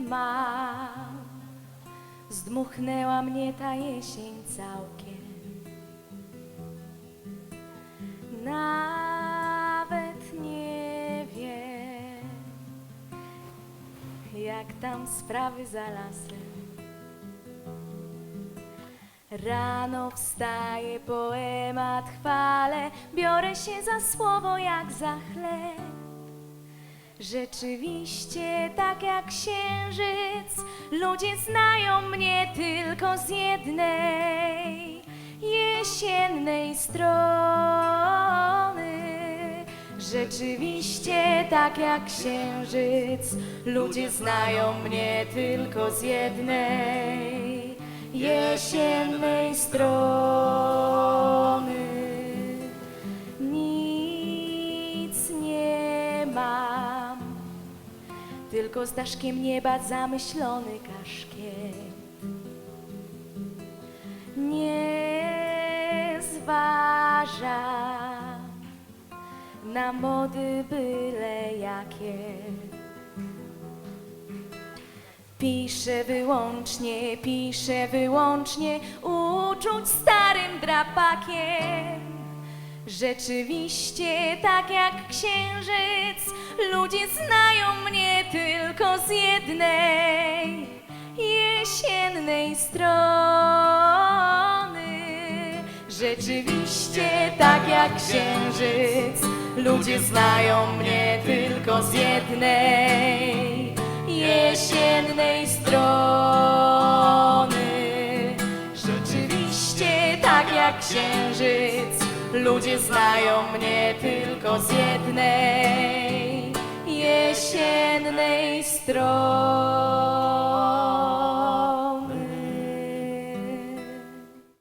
mam. Zdmuchnęła mnie ta jesień całkiem. Nawet nie wiem, jak tam sprawy za lasem. Rano wstaję, poemat chwalę, biorę się za słowo jak za chleb. Rzeczywiście, tak jak księżyc, ludzie znają mnie tylko z jednej jesiennej strony. Rzeczywiście, tak jak księżyc, ludzie znają mnie tylko z jednej jesiennej strony. Tylko z daszkiem nieba zamyślony kaszkiet. Nie zważam na mody byle jakie. Piszę wyłącznie, piszę wyłącznie uczuć starym drapakiem. Rzeczywiście, tak jak księżyc, ludzie znają tylko z jednej jesiennej strony. Rzeczywiście, tak jak księżyc, ludzie znają mnie tylko z jednej jesiennej strony. Rzeczywiście, tak jak księżyc, ludzie znają mnie tylko z jednej jesiennej strony.